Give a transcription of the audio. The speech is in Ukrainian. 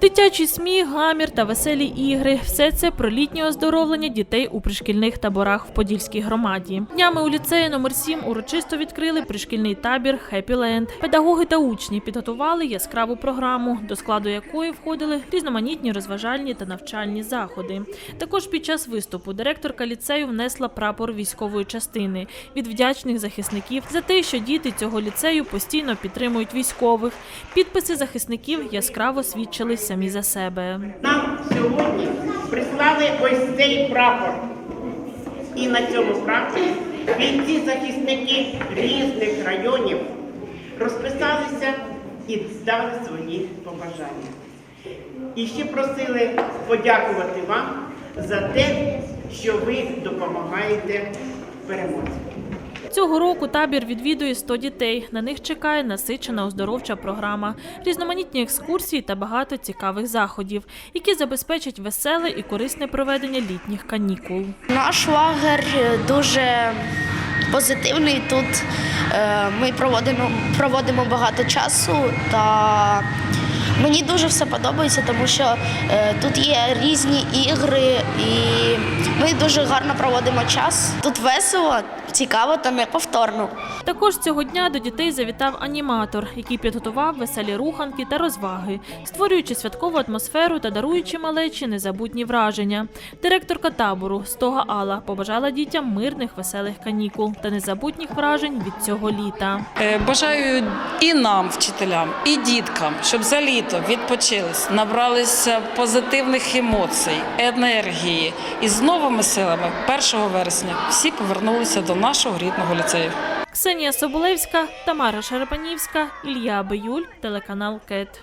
Дитячий сміх, гамір та веселі ігри все це про літнє оздоровлення дітей у пришкільних таборах в Подільській громаді. Днями у ліцеї номер 7 урочисто відкрили пришкільний табір «Хеппі Ленд». Педагоги та учні підготували яскраву програму, до складу якої входили різноманітні розважальні та навчальні заходи. Також під час виступу директорка ліцею внесла прапор військової частини від вдячних захисників за те, що діти цього ліцею постійно підтримують військових. Підписи захисників яскраво свідчили самі за себе. Нам сьогодні прислали ось цей прапор. І на цьому прапорі бійці захисники різних районів розписалися і дали свої побажання. І ще просили подякувати вам за те, що ви допомагаєте перемозі. Цього року табір відвідує 100 дітей. На них чекає насичена оздоровча програма, різноманітні екскурсії та багато цікавих заходів, які забезпечать веселе і корисне проведення літніх канікул. Наш лагер дуже позитивний. Тут е, ми проводимо, проводимо багато часу та мені дуже все подобається, тому що е, тут є різні ігри і ми дуже гарно проводимо час. Тут весело, цікаво та неповторно. Також цього дня до дітей завітав аніматор, який підготував веселі руханки та розваги, створюючи святкову атмосферу та даруючи малечі незабутні враження. Директорка табору Стога Алла побажала дітям мирних веселих канікул та незабутніх вражень від цього літа. Е, Бажаю і нам, вчителям, і діткам, щоб за літо відпочились, набралися позитивних емоцій, енергії і з новими силами 1 вересня всі повернулися до нашого рідного ліцею. Ксенія Соболевська, Тамара Шарапанівська, Ілья Биюль, телеканал КЕТ.